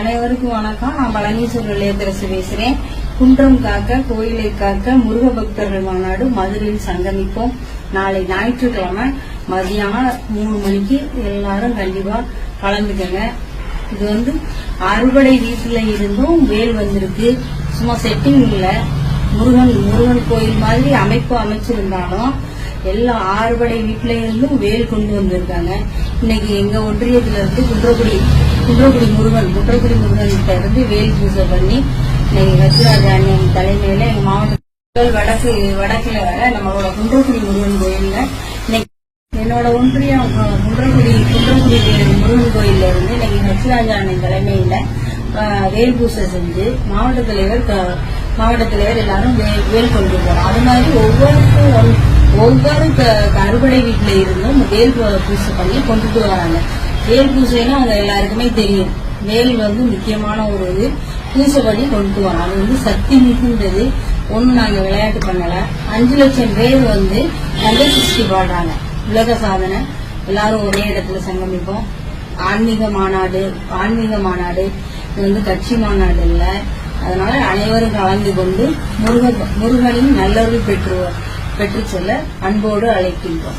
அனைவருக்கும் வணக்கம். நான் பழனீஸ்வரர் இளையதரசு பேசுறேன். குன்றம் காக்க கோயிலை காக்க முருக பக்தர்கள் மாநாடு மதுரையில் சங்கமிப்போம். நாளை ஞாயிற்றுக்கிழமை மதியானம் மூணு மணிக்கு எல்லாரும் கண்டிப்பா கலந்துக்கங்க. இது வந்து அறுபடை வீட்டுல இருந்தும் வேல் வந்திருக்கு. சும்மா செட்டிங் இல்ல. முருகன் முருகன் கோயில் மாதிரி அமைப்பு அமைச்சிருந்தாலும் எல்லா ஆறுபடை வீட்டுல இருந்தும் வேல் கொண்டு வந்திருக்காங்க. இன்னைக்கு எங்க ஒன்றியத்துல இருந்து குன்றக்குடி குன்றக்குடி முருகன் குன்றக்குடி முருகன் கிட்ட இருந்து வேல் பூஜை பண்ணி இன்னைக்கு வஜ்ராஜானியம் தலைமையில எங்க மாவட்டத்தில் வடக்கு வடக்குல வர நம்மளோட குன்றக்குடி முருகன் கோயில்ல இன்னைக்கு என்னோட ஒன்றியம் குன்றக்குடி குன்றக்குடி முருகன் கோயில்ல இருந்து இன்னைக்கு ஹெச்ராஜானின் தலைமையில வேல் பூசை செஞ்சு மாவட்ட தலைவர் மாவட்ட தலைவர் எல்லாரும் வேல் கொண்டு போறோம். அது மாதிரி ஒவ்வொருக்கும் ஒவ்வொரு க- அறுபடை வீட்டுல இருந்தும் வேல் பூசை பண்ணி கொண்டுட்டு வராங்க. வேல் பூசைன்னா அவங்க எல்லாருக்குமே தெரியும். வேல் வந்து முக்கியமான ஒரு இது. பூசை பண்ணி கொண்டு வரோம் அது வந்து சக்தி மிகுந்தது. ஒண்ணு நாங்க விளையாட்டு பண்ணல. அஞ்சு லட்சம் பேர் வந்து கந்த சிருஷ்டி பாடுறாங்க உலக சாதனை. எல்லாரும் ஒரே இடத்துல சங்கமிப்போம். ஆன்மீக மாநாடு ஆன்மீக மாநாடு. இது வந்து கட்சி மாநாடு இல்ல. அதனால அனைவரும் கலந்து கொண்டு முருக முருகனின் நல்லருள் பெற்றுவர் பெற்றுச் செல்ல அன்போடு அழைக்கின்றோம்.